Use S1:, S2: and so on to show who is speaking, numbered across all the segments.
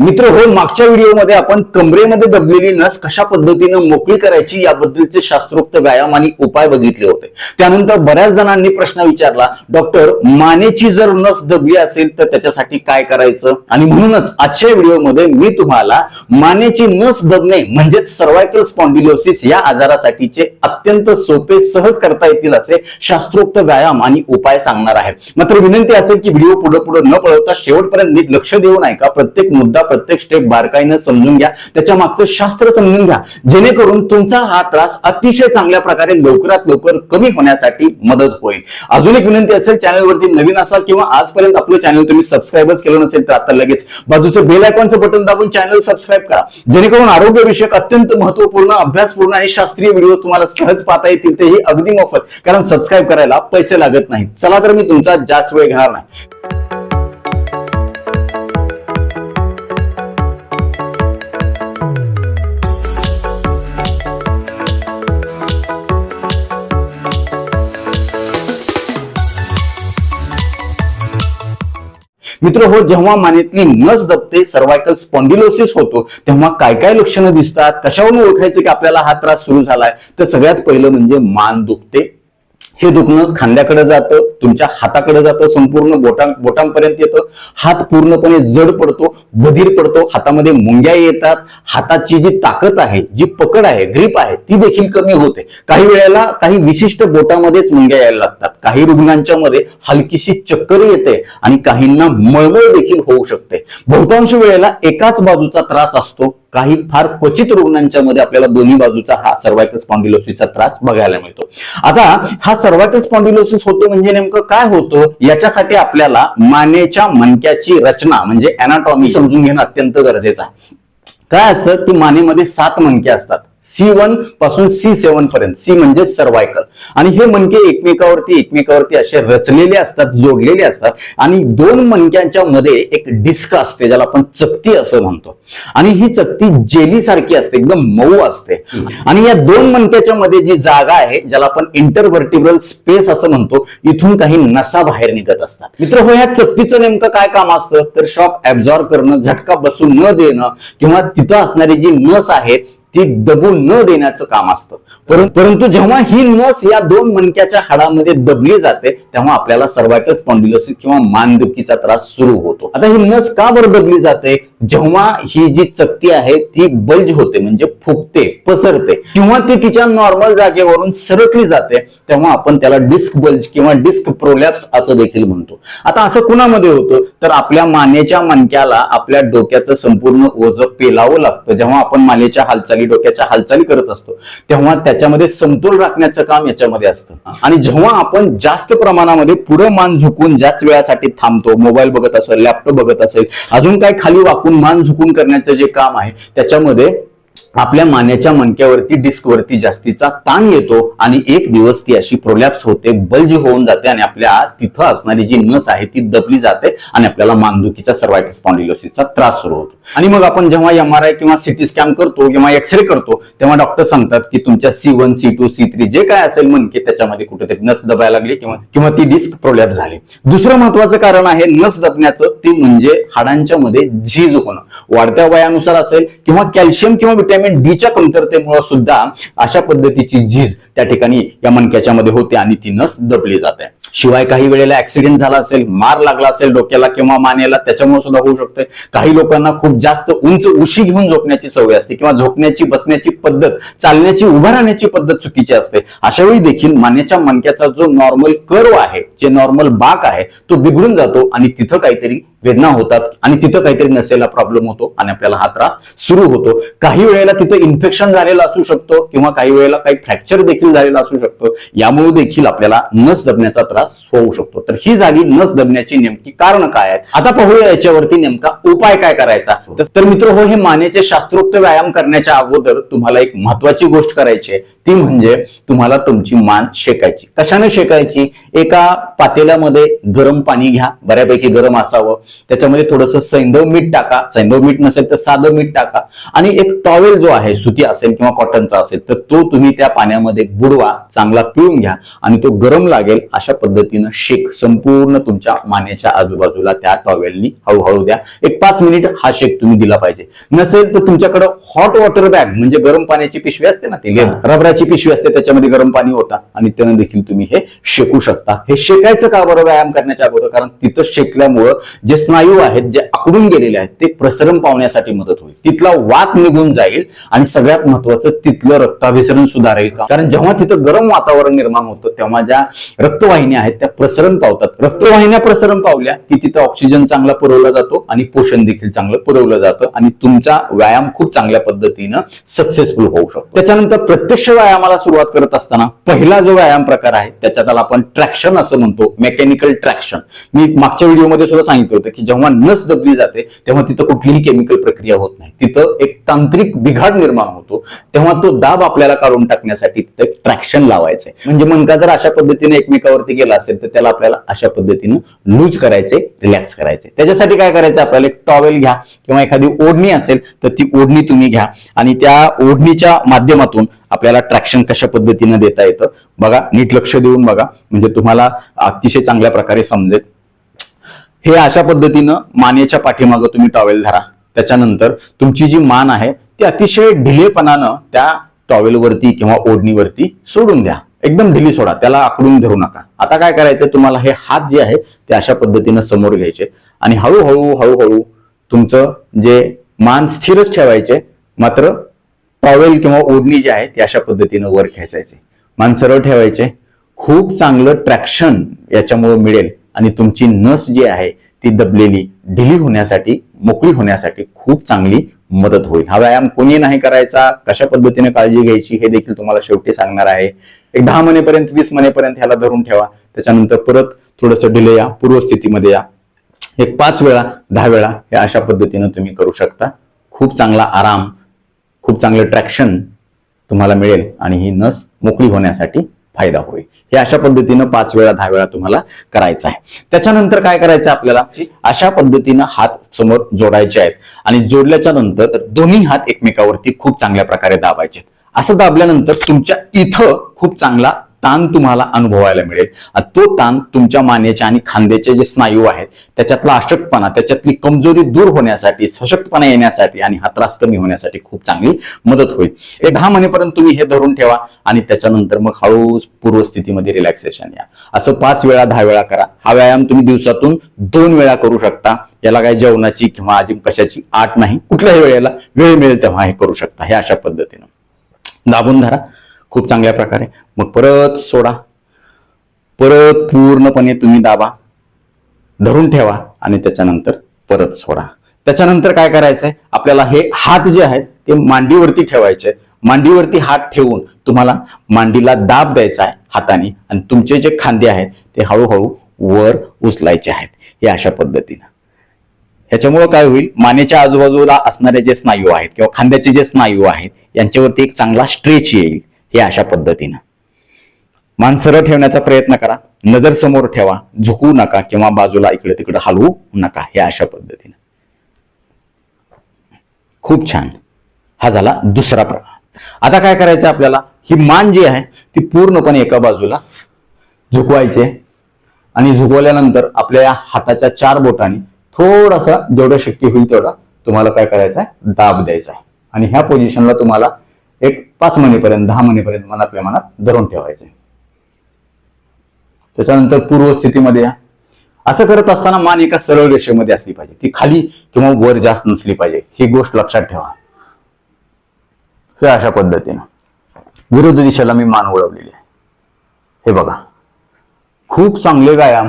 S1: मित्र हो मागच्या व्हिडिओमध्ये आपण कमरेमध्ये दबलेली नस कशा पद्धतीनं मोकळी करायची याबद्दलचे शास्त्रोक्त व्यायाम आणि उपाय बघितले होते. त्यानंतर बऱ्याच जणांनी प्रश्न विचारला डॉक्टर मानेची जर नस दबली असेल तर त्याच्यासाठी काय करायचं? आणि म्हणूनच आजच्या व्हिडिओमध्ये मी तुम्हाला मानेची नस दबणे म्हणजेच सर्वायकल स्पॉन्डिलोसिस या आजारासाठीचे अत्यंत सोपे सहज करता येतील असे शास्त्रोक्त व्यायाम आणि उपाय सांगणार आहे. मात्र विनंती असेल की व्हिडिओ पुढे पुढे न पळवता शेवटपर्यंत नीट लक्ष देऊन ऐका. प्रत्येक मुद्दा प्रत्येक स्टेप बारकाईनं समजून घ्या. त्याच्या मागचं शास्त्र समजून घ्या. जेणेकरून तुमचा हा त्रास अतिशय चांगल्या प्रकारे लवकरात लवकर कमी होण्यासाठी मदत होईल. अजून एक विनंती असेल चॅनलवरती नवीन असाल किंवा आजपर्यंत आपलं चॅनल तुम्ही सबस्क्राईबच केलं नसेल तर आता लगेच बाजूचं बेल आयकॉनचं बटन दाबून चॅनल सबस्क्राईब करा. जेणेकरून आरोग्यविषयक अत्यंत महत्त्वपूर्ण अभ्यासपूर्ण आणि शास्त्रीय व्हिडिओ तुम्हाला सहज पाहता येतील तेही अगदी मोफत. कारण सबस्क्राईब करायला पैसे लागत नाहीत. चला तर मी तुमचा जास्त वेळ घेणार नाही. मित्र हो जेव्हा मानेतली नस दबते सर्वायकल स्पॉन्डिलोसिस होतो तेव्हा काय काय लक्षणं दिसतात कशावरून ओळखायचं की आपल्याला हा त्रास सुरू झालाय? तर सगळ्यात पहिलं म्हणजे मान दुखते. हे दुखणं खांद्याकडे जातं तुमच्या हाताकडे जातं संपूर्ण बोटां बोटांपर्यंत येतं. हात पूर्णपणे जड पडतो बधीर पडतो हातामध्ये मुंग्या येतात. हाताची जी ताकद आहे जी पकड आहे ग्रीप आहे ती देखील कमी होते. काही वेळेला काही विशिष्ट बोटामध्येच मुंग्या यायला लागतात. काही रुग्णांच्या मध्ये हलकीशी चक्कर येते आणि काहींना मळमळ देखील होऊ शकते. बहुतांश वेळेला एकाच बाजूचा त्रास असतो काही फार क्वचित रुग्णांच्या मध्ये आपल्याला दोन्ही बाजूचा हा सर्वायकल स्पॉन्डिलोसिसचा त्रास बघायला मिळतो. आता हा सर्वायकल स्पॉन्डिलोसिस होतो म्हणजे नेमकं काय होतं? याच्यासाठी आपल्याला मानेच्या मणक्याची रचना म्हणजे अनाटॉमी समजून घेणं अत्यंत गरजेचं आहे. काय असतं? की मानेमध्ये सात मणके असतात. सी वनपासून सी सेवन पर्यंत. सी म्हणजे सर्वायकल. आणि हे मणके एकमेकावरती एकमेकावरती असे रचलेले असतात जोडलेले असतात. आणि दोन मणक्यांच्या मध्ये एक डिस्क असते ज्याला आपण चकती असं म्हणतो. आणि ही चकती जेली सारखी असते एकदम मऊ असते. आणि या दोन मणक्याच्या मध्ये जी जागा आहे ज्याला आपण इंटरव्हर्टिब्रल स्पेस असं म्हणतो इथून काही नसा बाहेर निघत असतात. मित्र हो या चकतीचं नेमकं काय काम असतं? तर शॉक ऍब्झॉर्ब करणं झटका बसून न देणं किंवा तिथं असणारी जी नस आहे ती दबू न देण्याचं काम असतं. परंतु जेव्हा ही नस या दोन मणक्याच्या हाडामध्ये दबली जाते तेव्हा आपल्याला सर्वायकल स्पॉन्डिलोसिस किंवा मानदुखीचा त्रास सुरू होतो. आता ही नस का बरं दबली जाते? जेव्हा ही जी चकती आहे ती बल्ज होते म्हणजे फुगते पसरते किंवा ती तिच्या नॉर्मल जागेवरून सरकली जाते तेव्हा आपण त्याला डिस्क बल्ज किंवा डिस्क प्रोलॅप्स असं देखील म्हणतो. आता असं कुणामध्ये होतं? तर आपल्या मानेच्या मणक्याला आपल्या डोक्याचं संपूर्ण ओझं पेलावं लागतं. जेव्हा आपण मानेच्या हालचाली डोक्याच्या हालचाली करत असतो. तेव्हा त्याच्यामध्ये समतोल राखण्याचं काम याच्यामध्ये असतं. आणि जेव्हा आपण जास्त प्रमाणामध्ये पुढे मान झुकून जास्त वेळासाठी थांबतो मोबाईल बघत असेल लॅपटॉप बघत असेल अजून काय खाली वाकून मान झुकून करण्याचं जे काम आहे त्याच्यामध्ये आपल्या मानेच्या मणक्यावरती डिस्कवरती जास्तीचा ताण येतो आणि एक दिवस ती अशी प्रोलॅप्स होते बल्ज होऊन जाते आणि आपल्या तिथं असणारी जी नस आहे ती दबली जाते आणि आपल्याला मानदुखीचा सर्वायकल स्पॉन्डिलोसिसचा त्रास सुरू होतो. आणि मग आपण जेव्हा एम आर आय किंवा सिटी स्कॅन करतो किंवा एक्सरे करतो तेव्हा डॉक्टर सांगतात की तुमच्या C one C two C three जे काय असेल मणके त्याच्यामध्ये कुठेतरी नस दबायला लागली किंवा किंवा ती डिस्क प्रोलॅप्स झाली. दुसरं महत्वाचं कारण आहे नस दबण्याचं ते म्हणजे हाडांच्या मध्ये झीज होणं. वाढत्या वयानुसार असेल किंवा कॅल्शियम किंवा व्हिटॅमिन डीच्या कमतरतेमुळे सुद्धा अशा पद्धतीची झीज त्या ठिकाणी या मणक्याच्या मध्ये होते आणि ती नस दबली जाते. शिवाय काही वेळेला ऍक्सिडेंट झाला असेल मार लागला असेल डोक्याला किंवा मानेला त्याच्यामुळे सुद्धा होऊ शकते काही लोकांना खूप जास्त उंच उशी घेऊन झोपण्याची सवय असते किंवा झोपण्याची बसण्याची पद्धत चालण्याची उभा राहण्याची पद्धत चुकीची असते. अशा वेळी देखील मानेच्या मणक्याचा जो नॉर्मल कर्व आहे जे नॉर्मल बाक आहे तो बिघडून जातो आणि तिथं काहीतरी वेदना होतात आणि तिथं काहीतरी नसेला प्रॉब्लेम होतो आणि आपल्याला हा त्रास सुरू होतो. काही वेळेला तिथं इन्फेक्शन झालेलं असू शकतो किंवा काही वेळेला काही फ्रॅक्चर देखील झालेला असू शकतो. यामुळे देखील आपल्याला नस दबण्याचा त्रास होऊ शकतो. तर ही झाली नस दबण्याची नेमकी कारण काय आहेत? आता पाहूया याच्यावरती नेमका उपाय काय करायचा. तर- तर मित्र हो हे मानेचे शास्त्रोक्त व्यायाम करण्याच्या अगोदर तुम्हाला एक महत्वाची गोष्ट करायची आहे. ती म्हणजे तुम्हाला तुमची मान शेकायची. कशाने शेकायची? एका पातेल्यामध्ये गरम पाणी घ्या. बऱ्यापैकी गरम असावं. त्याच्यामध्ये थोडंसं सैंधव मीठ टाका. सैंधव मीठ नसेल तर साधं मीठ टाका. आणि एक टॉवेल जो आहे सुती असेल किंवा कॉटनचा असेल तर तो तुम्ही त्या पाण्यामध्ये बुडवा चांगला पिळून घ्या आणि तो गरम लागेल अशा पद्धतीनं शेक संपूर्ण तुमच्या मानेच्या आजूबाजूला त्या टॉवेलनी हळूहळू द्या. एक पाच मिनिट हा शेक तुम्ही दिला पाहिजे. नसेल तर तुमच्याकडे हॉट वॉटर बॅग म्हणजे गरम पाण्याची पिशवी असते ना ती रबराची पिशवी असते त्याच्यामध्ये गरम पाणी होता. आणि त्यानं देखील तुम्ही हे शेकू शकता. हे शेकायचं का बरं व्यायाम करण्याच्या अगोदर? कारण तिथं शेकल्यामुळं जे स्नायू आहेत जे आकडून गेलेले आहेत ते प्रसरण पावण्यासाठी मदत होईल. तिथला वात निघून जाईल आणि सगळ्यात महत्वाचं तिथलं रक्ताभिसरण सुधारेल का? कारण जेव्हा तिथं गरम वातावरण निर्माण होतं तेव्हा ज्या रक्तवाहिन्या आहेत त्या प्रसरण पावतात. रक्तवाहिन्या प्रसरण पावल्या की तिथं ऑक्सिजन चांगला पुरवला जातो आणि पोषण देखील चांगलं पुरवलं जातं आणि तुमचा व्यायाम खूप चांगल्या पद्धतीनं सक्सेसफुल होऊ शकतो. त्याच्यानंतर प्रत्यक्ष व्यायामाला सुरुवात करत असताना पहिला जो व्यायाम प्रकार आहे त्याच्यात आपण ट्रॅक्शन असं म्हणतो मेकॅनिकल ट्रॅक्शन मी मागच्या व्हिडिओमध्ये सुद्धा सांगितलं होतं की जेव्हा नस दबली जाते तेव्हा तिथं कुठलीही केमिकल प्रक्रिया होत नाही. तिथं एक तांत्रिक बिघाड निर्माण होतो. तेव्हा तो दाब आपल्याला काढून टाकण्यासाठी तिथं ट्रॅक्शन लावायचंय. म्हणजे मनका जर अशा पद्धतीने एकमेकावरती गेला असेल तर त्याला आपल्याला अशा पद्धतीनं लूज करायचे रिलॅक्स करायचे. त्याच्यासाठी काय करायचं? आपल्याला एक टॉवेल घ्या किंवा एखादी ओढणी असेल तर ती ओढणी तुम्ही घ्या. आणि त्या ओढणीच्या माध्यमातून आपल्याला ट्रॅक्शन कशा पद्धतीनं देता येतं? बघा नीट लक्ष देऊन बघा. म्हणजे तुम्हाला अतिशय चांगल्या प्रकारे समजेल. हे अशा पद्धतीनं मानेच्या पाठीमागं तुम्ही टॉवेल धरा. त्याच्यानंतर तुमची जी मान आहे ती अतिशय ढिलेपणानं त्या टॉवेलवरती किंवा ओढणीवरती सोडून द्या. एकदम ढिली सोडा. त्याला आकडून धरू नका. आता काय करायचं तुम्हाला हे हात जे आहे ते अशा पद्धतीनं समोर घ्यायचे आणि हळूहळू हळूहळू तुमचं जे मान स्थिरच ठेवायचे मात्र टॉवेल किंवा ओढणी जी आहे ती अशा पद्धतीनं वर खेचायचे. मान सरळ ठेवायचे. खूप चांगलं ट्रॅक्शन याच्यामुळे मिळेल. आणि तुमची नस जी आहे ती दबलेली ढिली होण्यासाठी मोकळी होण्यासाठी खूप चांगली मदत होईल. हा व्यायाम कोणी नाही करायचा कशा पद्धतीने काळजी घ्यायची हे देखील तुम्हाला शेवटी सांगणार आहे. एक दहा महिनेपर्यंत वीस महिनेपर्यंत ह्याला धरून ठेवा. त्याच्यानंतर परत थोडंसं ढिले या पूर्वस्थितीमध्ये या. एक पाच वेळा दहा वेळा हे अशा पद्धतीनं तुम्ही करू शकता. खूप चांगला आराम खूप चांगलं ट्रॅक्शन तुम्हाला मिळेल आणि ही नस मोकळी होण्यासाठी फायदा होईल. हे अशा पद्धतीनं पाच वेळा दहा वेळा तुम्हाला करायचं आहे. त्याच्यानंतर काय करायचं आपल्याला? अशा पद्धतीनं हात समोर जोडायचे आहेत. आणि जोडल्याच्या नंतर दोन्ही हात एकमेकावरती खूप चांगल्या प्रकारे दाबायचे असं दाबल्यानंतर तुमच्या इथं खूप चांगला ताण तुम्हाला अनुभवायला मिळेल. तो ताण तुमच्या मानेच्या आणि खांद्याचे जे स्नायू आहेत त्याच्यातला अशक्तपणा त्याच्यातली कमजोरी दूर होण्यासाठी सशक्तपणा येण्यासाठी आणि हा त्रास कमी होण्यासाठी खूप चांगली मदत होईल. एक दहा महिनेपर्यंत तुम्ही हे धरून ठेवा आणि त्याच्यानंतर मग हळू पूर्वस्थितीमध्ये रिलॅक्सेशन या. असं पाच वेळा दहा वेळा करा. हा व्यायाम तुम्ही दिवसातून दोन वेळा करू शकता. याला काय जेवणाची किंवा अजून कशाची आट नाही कुठल्याही वेळेला वेळ मिळेल तेव्हा हे करू शकता. हे अशा पद्धतीनं. दाबून धरा. खूप चांगल्या प्रकारे. मग परत सोडा. परत पूर्णपणे तुम्ही दाबा. धरून ठेवा आणि त्याच्यानंतर परत सोडा. त्याच्यानंतर काय करायचंय? आपल्याला हे हात जे आहेत ते मांडीवरती ठेवायचे मांडीवरती हात ठेवून तुम्हाला मांडीला दाब द्यायचा आहे हाताने आणि तुमचे जे खांदे आहेत ते हळूहळू वर उचलायचे आहेत. हे अशा पद्धतीनं. ह्याच्यामुळं काय होईल? मानेच्या आजूबाजूला असणारे जे स्नायू आहेत किंवा खांद्याचे जे स्नायू आहेत यांच्यावरती एक चांगला स्ट्रेच येईल. हे अशा पद्धतीनं. मान सरळ ठेवण्याचा प्रयत्न करा. नजर समोर ठेवा. झुकू नका किंवा बाजूला इकडे तिकडे हलवू नका हे अशा पद्धतीनं. खूप छान. हा झाला दुसरा प्रकार आता काय करायचं आपल्याला? ही मान जी आहे ती पूर्णपणे एका बाजूला झुकवायचे आणि झुकवल्यानंतर आपल्या या हाताच्या चार बोटांनी थोडासा जेवढं शक्य होईल तेवढा तुम्हाला काय करायचं आहे? दाब द्यायचा आहे. आणि ह्या पोझिशनला तुम्हाला एक पाच महिनेपर्यंत दहा महिनेपर्यंत मनातल्या मनात धरून ठेवायचे. त्याच्यानंतर पूर्व स्थितीमध्ये या. असं करत असताना मान एका सरळ रेषेमध्ये असली पाहिजे. ती खाली किंवा वर जास्त नसली पाहिजे. ही गोष्ट लक्षात ठेवा. हे अशा पद्धतीनं. विरुद्ध दिशेला मी मान वळवलेली आहे. हे बघा. खूप चांगले व्यायाम.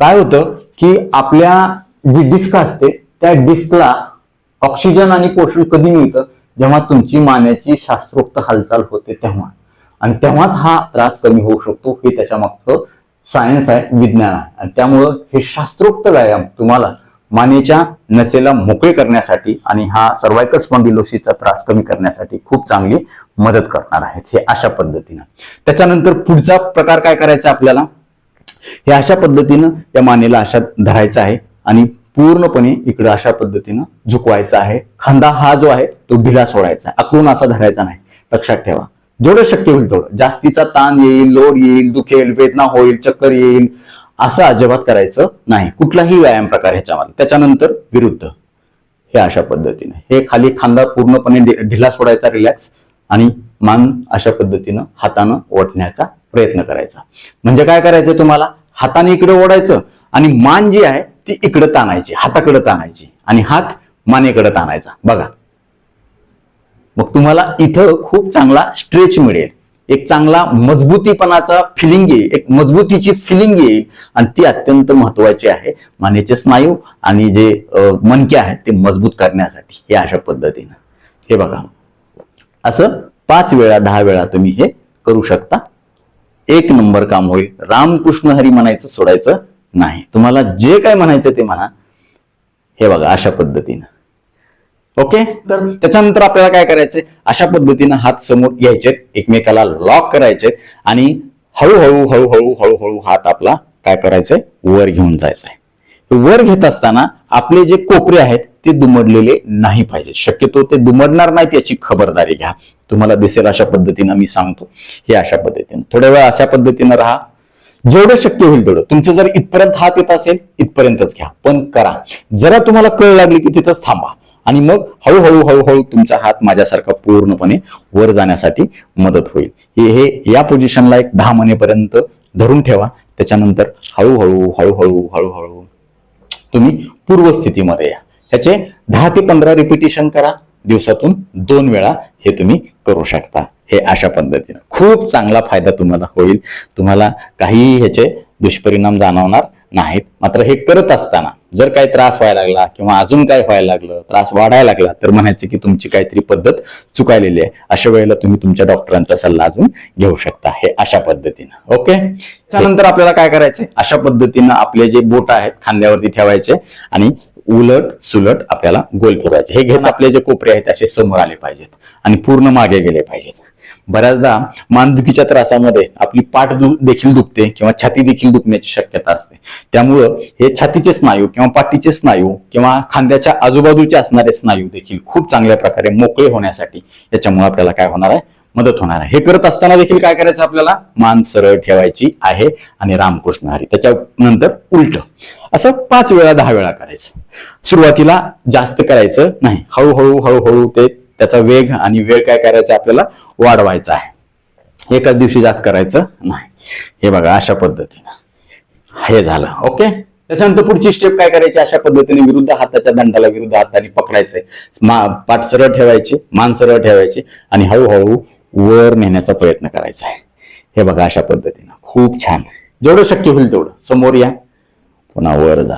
S1: काय होतं की आपल्या जी डिस्क असते त्या डिस्कला ऑक्सिजन आणि पोषण कधी मिळतं? जेव्हा तुमची मानेची शास्त्रोक्त हालचाल होते तेव्हा. आणि तेव्हाच हा त्रास कमी होऊ शकतो हे त्याच्या मागचं सायन्स आहे विज्ञान आहे. आणि त्यामुळं हे शास्त्रोक्त व्यायाम तुम्हाला मानेच्या नसेला मोकळे करण्यासाठी आणि हा सर्वायकल स्पॉन्डिलोसिसचा त्रास कमी करण्यासाठी खूप चांगली मदत करणार आहेत हे अशा पद्धतीनं. त्याच्यानंतर पुढचा प्रकार काय करायचा आपल्याला? हे अशा पद्धतीनं या मानेला अशा धरायचं आहे. आणि पूर्णपणे इकडे अशा पद्धतीनं झुकवायचा आहे. खांदा हा जो आहे तो ढिला सोडायचा आहे. आकडून असा धरायचा नाही. लक्षात ठेवा. जेवढं शक्य होईल तेवढं. जास्तीचा ताण येईल लोड येईल दुखेल वेदना होईल चक्कर येईल असं अजिबात करायचं नाही. कुठलाही व्यायाम प्रकार ह्याच्यामध्ये. त्याच्यानंतर विरुद्ध. हे अशा पद्धतीने. हे खाली खांदा पूर्णपणे ढिला सोडायचा रिलॅक्स आणि मान अशा पद्धतीनं हातानं ओढण्याचा प्रयत्न करायचा. म्हणजे काय करायचं तुम्हाला? हाताने इकडे ओढायचं आणि मान जी आहे ती इकडं ताणायची हाताकडे ताणायची आणि हात मानेकडे ताणायचा. बघा. मग तुम्हाला इथं खूप चांगला स्ट्रेच मिळेल. एक चांगला मजबूतीपणाचा फिलिंग येईल एक मजबूतीची फिलिंग येईल आणि ती अत्यंत महत्वाची आहे. मानेचे स्नायू आणि जे मनके आहेत ते मजबूत करण्यासाठी हे अशा पद्धतीनं. हे बघा. असं पाच वेळा दहा वेळा तुम्ही हे करू शकता. एक नंबर काम होईल. रामकृष्ण हरी म्हणायचं सोडायचं. नाही. तुम्हाला जे काय म्हणायचं ते म्हणा. हे बघा अशा पद्धतीनं. ओके? तर त्याच्यानंतर आपल्याला काय करायचंय? अशा पद्धतीनं हात समोर घ्यायचे एकमेकाला लॉक करायचे आणि हळूहळू हळूहळू हळूहळू हात आपला काय करायचंय? वर घेऊन जायचा आहे वर घेत असताना आपले जे कोपरे आहेत ते दुमडलेले नाही पाहिजे. शक्यतो ते दुमडणार नाहीत याची खबरदारी घ्या. तुम्हाला दिसेल अशा पद्धतीनं मी सांगतो. हे अशा पद्धतीनं. थोड्या वेळ अशा पद्धतीनं राहा. जेवढं शक्य होईल तेवढं. तुमचं जर इथपर्यंत हात येत असेल इथपर्यंतच घ्या. पण करा. जरा तुम्हाला कळ लागली की तिथंच थांबा. आणि मग हळूहळू हळूहळू तुमचा हात माझ्यासारखा पूर्णपणे वर जाण्यासाठी मदत होईल. हे या पोझिशनला एक दहा महिनेपर्यंत धरून ठेवा. त्याच्यानंतर हळूहळू हळूहळू हळूहळू तुम्ही पूर्वस्थितीमध्ये या. ह्याचे दहा ते पंधरा रिपिटेशन करा. दिवसातून दोन वेळा हे तुम्ही करू शकता. हे अशा पद्धतीनं. खूप चांगला फायदा तुम्हाला होईल. तुम्हाला काही ह्याचे दुष्परिणाम जाणवणार नाहीत. मात्र हे करत असताना जर काही त्रास व्हायला लागला किंवा अजून काय व्हायला लागलं त्रास वाढायला लागला तर म्हणायचं की तुमची काहीतरी पद्धत चुकायलेली आहे. अशा वेळेला तुम्ही तुमच्या डॉक्टरांचा सल्ला अजून घेऊ शकता. हे अशा पद्धतीनं. ओके? त्यानंतर आपल्याला काय करायचंय? अशा पद्धतीनं आपले जे बोट आहेत खांद्यावरती ठेवायचे आणि उलट सुलट आपल्याला गोल फिरवायचे. हे घेऊन आपले जे कोपरे आहेत असे समोर आले पाहिजेत आणि पूर्ण मागे गेले पाहिजेत. बऱ्याचदा मानदुखीच्या त्रासामध्ये आपली पाठ दु- देखील दुखते किंवा छाती देखील दुखण्याची शक्यता असते. त्यामुळं हे छातीचे स्नायू किंवा पाठीचे स्नायू किंवा खांद्याच्या आजूबाजूचे असणारे स्नायू देखील खूप चांगल्या प्रकारे मोकळे होण्यासाठी याच्यामुळे आपल्याला काय होणार आहे? मदत होणार आहे. हे करत असताना देखील काय करायचं आपल्याला? मान सरळ ठेवायची आहे आणि रामकृष्ण हरी. त्याच्यानंतर उलट. असं पाच वेळा दहा वेळा करायचं. सुरुवातीला जास्त करायचं नाही. हळूहळू हळूहळू ते त्याचा वेग आणि वेळ काय करायचा आपल्याला वाढवायचा आहे. एकाच दिवशी जास्त करायचं नाही. हे बघा अशा पद्धतीनं. हे झालं ओके? त्याच्यानंतर पुढची स्टेप काय करायची? अशा पद्धतीने विरुद्ध हाताच्या दंडाला विरुद्ध हाताने पकडायचंय. मा पाठ सरळ ठेवायची मान सरळ ठेवायची आणि हळूहळू वर नेण्याचा प्रयत्न करायचा आहे. हे बघा अशा पद्धतीनं. खूप छान. जेवढं शक्य होईल तेवढं. समोर या. पुन्हा वर जा.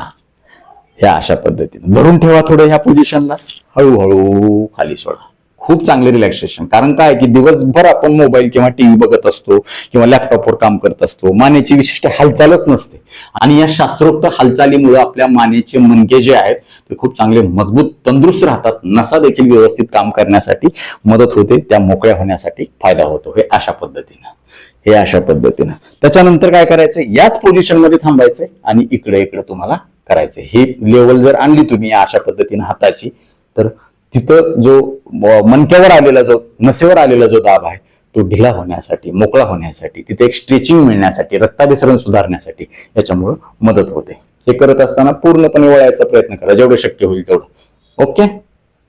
S1: ह्या अशा पद्धतीने. धरून ठेवा थोडं ह्या पोझिशनला हळूहळू खाली सोडा. खूप चांगले रिलॅक्सेशन कारण काय की दिवसभर आपण मोबाईल किंवा टीव्ही बघत असतो किंवा लॅपटॉपवर काम करत असतो. मानेची विशिष्ट हालचालच नसते. आणि या शास्त्रोक्त हालचालीमुळे आपल्या मानेचे मनके जे आहेत ते खूप चांगले मजबूत तंदुरुस्त राहतात. नसा देखील व्यवस्थित काम करण्यासाठी मदत होते. त्या मोकळ्या होण्यासाठी फायदा होतो. हे अशा पद्धतीनं. हे अशा पद्धतीनं. त्याच्यानंतर काय करायचं? याच पोझिशनमध्ये थांबायचंय. आणि इकडे इकडे तुम्हाला करायचं. हे लेवल जर आणली तुम्ही अशा पद्धतीने हाताची तर तिथं जो मनक्यावर मणक्यावर आलेला जो नसेवर आलेला जो दाब आहे तो ढिला होण्यासाठी मोकळा होण्यासाठी तिथे एक स्ट्रेचिंग मिळण्यासाठी रक्ताभिसरण सुधारण्यासाठी याच्यामुळं मदत होते. हे करत असताना पूर्णपणे वळायचा प्रयत्न करा. जेवढं शक्य होईल तेवढं. ओके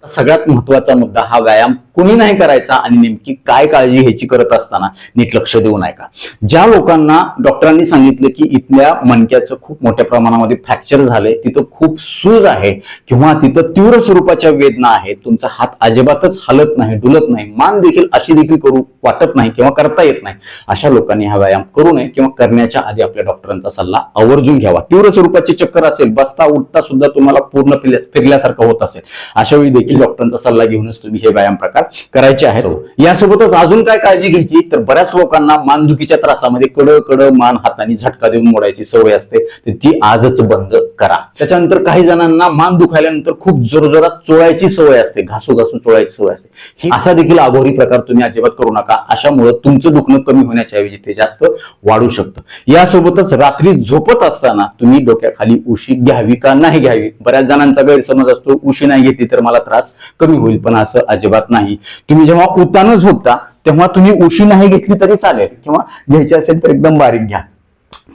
S1: सगळ्यात महत्त्वाचा मुद्दा हा व्यायाम कुणी नाही करायचा आणि नेमकी काय काळजी ह्याची करत असताना नीट लक्ष देऊ नये का ज्या लोकांना डॉक्टरांनी सांगितलं की इथल्या मणक्याचं खूप मोठ्या प्रमाणामध्ये फ्रॅक्चर झालंय तिथं खूप सूज आहे किंवा तिथं तीव्र स्वरूपाच्या वेदना आहेत तुमचा हात अजिबातच हलत नाही डुलत नाही मान देखील अशी देखील करू वाटत नाही किंवा करता येत नाही अशा लोकांनी हा व्यायाम करू नये किंवा करण्याच्या आधी आपल्या डॉक्टरांचा सल्ला आवर्जून घ्यावा. तीव्र स्वरूपाची चक्कर असेल बसता उठता सुद्धा तुम्हाला पूर्ण फिरल्या- फिरल्यासारखं होत असेल. अशा वेळी देखील डॉक्टरांचा सल्ला घेऊनच तुम्ही हे व्यायाम प्रकार करायचे आहेत. यासोबतच अजून काय काळजी घ्यायची? तर बऱ्याच लोकांना मानदुखीच्या त्रासामध्ये कड कड मान हाताने झटका देऊन मोडायची सवय असते तर ती आजच बंद करा. त्याच्यानंतर काही जणांना मान दुखायल्यानंतर खूप जोरजोरात चोळायची सवय असते घासू घासू चोळायची सवय असते. ही असा देखील अघोरी प्रकार तुम्ही अजिबात करू नका. अशामुळे तुमचं दुखणं कमी होण्याच्या ऐवजी ते जास्त वाढू शकतं. यासोबतच रात्री झोपत असताना तुम्ही डोक्याखाली उशी घ्यावी का नाही घ्यावी? बऱ्याच जणांचा गैरसमज असतो उशी नाही घेतली तर मला त्रास कमी होईल. पण असं अजिबात नाही. तुम्ही जेव्हा उतानं झोपता तेव्हा तुम्ही उशी नाही घेतली तरी चालेल. किंवा घ्यायची असेल तर एकदम बारीक घ्या.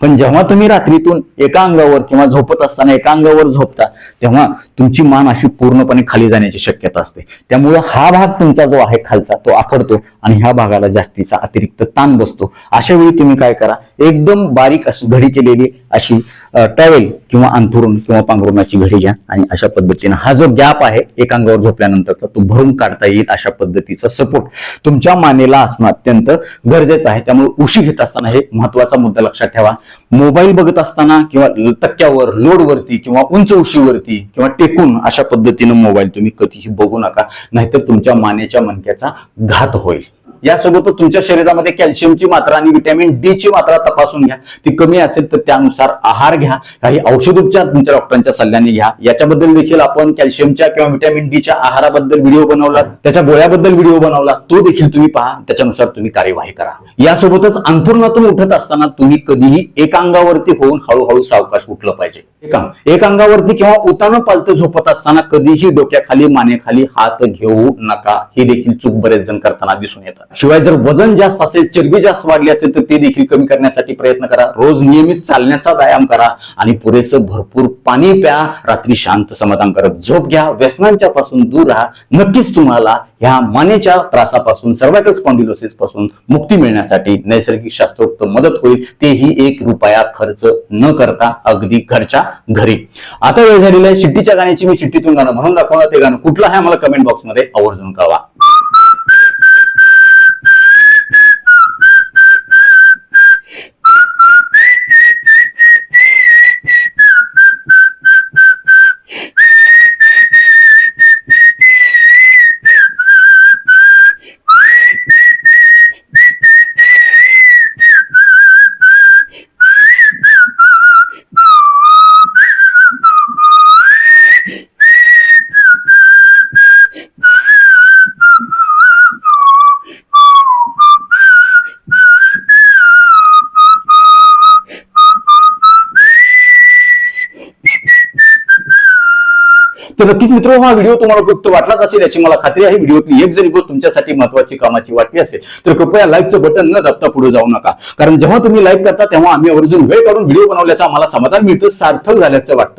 S1: पण जेव्हा तुम्ही रात्रीतून एका अंगावर किंवा झोपत असताना एका अंगावर झोपता तेव्हा तुमची मान अशी पूर्णपणे खाली जाण्याची शक्यता असते. त्यामुळं हा भाग तुमचा जो आहे खालचा तो आखडतो आणि ह्या भागाला जास्तीचा अतिरिक्त ताण बसतो. अशा वेळी तुम्ही काय करा एकदम बारीक अशी घडी केलेली अशी टॅवेल किंवा अंथरुण किंवा पांघरुणाची घडी घ्या आणि अशा पद्धतीने हा जो गॅप आहे एका अंगावर झोपल्यानंतरचा तो भरून काढता येईल अशा पद्धतीचा सपोर्ट. तुमच्या मानेला असणं अत्यंत गरजेचं आहे. त्यामुळे उशी घेत असताना हे महत्त्वाचा मुद्दा लक्षात ठेवा. मोबाईल बघत असताना किंवा तक्क्यावर लोडवरती किंवा उंच उशीवरती किंवा टेकून अशा पद्धतीनं मोबाईल तुम्ही कधीही बघू नका. नाहीतर तुमच्या मानेच्या मणक्याचा घात होईल. यासोबतच तुमच्या शरीरामध्ये कॅल्शियमची मात्रा आणि व्हिटॅमिन डी ची मात्रा तपासून घ्या. ती कमी असेल तर त्यानुसार आहार घ्या. काही औषधोपचार तुमच्या डॉक्टरांच्या सल्ल्याने घ्या. याच्याबद्दल देखील आपण कॅल्शियमच्या किंवा व्हिटॅमिन डीच्या आहाराबद्दल व्हिडिओ बनवला त्याच्या गोळ्याबद्दल व्हिडिओ बनवला तो देखील तुम्ही पहा. त्याच्यानुसार तुम्ही कार्यवाही करा. यासोबतच अंथरुणातून उठत असताना तुम्ही कधीही एका अंगावरती होऊन हळूहळू सावकाश उठलं पाहिजे. एक एक अंगावरती किंवा उतानं पालतं झोपत असताना कधीही डोक्याखाली मानेखाली हात घेऊ नका. ही देखील चूक बरेच जण करताना दिसून येतात. शिवाय जर वजन जास्त असेल चरबी जास्त वाढली असेल तर ते देखील कमी करण्यासाठी प्रयत्न करा. रोज नियमित चालण्याचा व्यायाम करा आणि पुरेसं भरपूर पाणी प्या. रात्री शांत समाधान करत झोप घ्या. व्यसनांच्या पासून दूर राहा. नक्कीच तुम्हाला ह्या मानेच्या त्रासापासून सर्वायकल स्पॉन्डिलोसिसपासून मुक्ती मिळण्यासाठी नैसर्गिक शास्त्रोक्त मदत होईल. तेही एक रुपया खर्च न करता अगदी घरच्या घरी. आता वेळ झालेला आहे. शिट्टीच्या गाण्याची मी शिट्टीतून गाणं म्हणून दाखवणार. ते गाणं कुठलं आहे? मला कमेंट बॉक्समध्ये आवर्जून कळवा. तर नक्कीच मित्र हा व्हिडिओ तुम्हाला उपयुक्त वाटलाच असेल याची मला खात्री आहे. व्हिडिओतली एक जरी गोष्ट तुमच्यासाठी महत्वाची कामाची वाटली असेल तर कृपया लाईकचं बटन न दाबता पुढे जाऊ नका. कारण जेव्हा तुम्ही लाईक करता तेव्हा आम्ही आवर्जून वेळ काढून व्हिडिओ बनवल्याचा आम्हाला समाधान मिळतं सार्थक झाल्याचं वाटतं.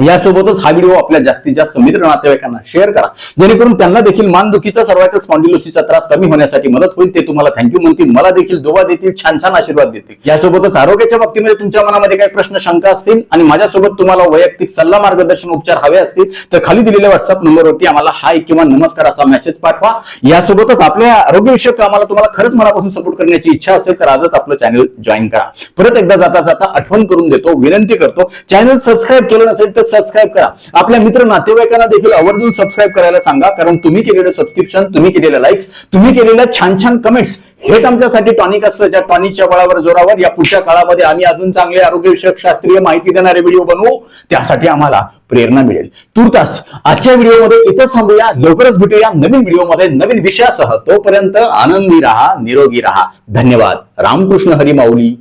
S1: यासोबतच हा व्हिडिओ आपल्या जास्तीत जास्त मित्र नातेवाईकांना शेअर करा. जेणेकरून त्यांना देखील मानदुखीचा सर्वायकल स्पॉन्डिलोसिसचा त्रास कमी होण्यासाठी मदत होईल ते तुम्हाला थँक्यू म्हणतील मला देखील दुवा देतील छान छान आशीर्वाद देतील. यासोबतच आरोग्याच्या बाबतीमध्ये तुमच्या मनामध्ये काही प्रश्न शंका असतील आणि माझ्यासोबत तुम्हाला वैयक्तिक सल्ला मार्गदर्शन उपचार हवे असतील तर खाली दिलेल्या व्हॉट्सअप नंबरवरती आम्हाला हाय किंवा नमस्कार असा मेसेज पाठवा. यासोबतच आपल्या आरोग्यविषयक कामाला तुम्हाला खरंच मनापासून सपोर्ट करण्याची इच्छा असेल तर आजच आपलं चॅनल जॉईन करा. परत एकदा जाता जाता आठवण करून देतो विनंती करतो. चॅनल सबस्क्राईब केलं नसेल तर सबस्क्राईब करा. आपल्या मित्र नातेवाईकांना देखील आवर्जून सबस्क्राईब करायला सांगा कारण तुम्ही केलेलं सबस्क्रिप्शन तुम्ही केलेल्या लाईक्स तुम्ही केलेल्या छान छान कमेंट्स हेच आमच्यासाठी टॉनिक असतं. ज्या टॉनिकच्या बळावर जोरावर या पुढच्या काळामध्ये आम्ही अजून चांगले आरोग्यविषयक शास्त्रीय माहिती देणारे व्हिडिओ बनवू. त्यासाठी आम्हाला प्रेरणा मिळेल. तुर्तास आजच्या व्हिडिओमध्ये इथंच थांबूया. लवकरच भेटूया नवीन व्हिडिओमध्ये नवीन विषयासह. तोपर्यंत आनंदी राहा निरोगी राहा. धन्यवाद. रामकृष्ण हरी माऊली.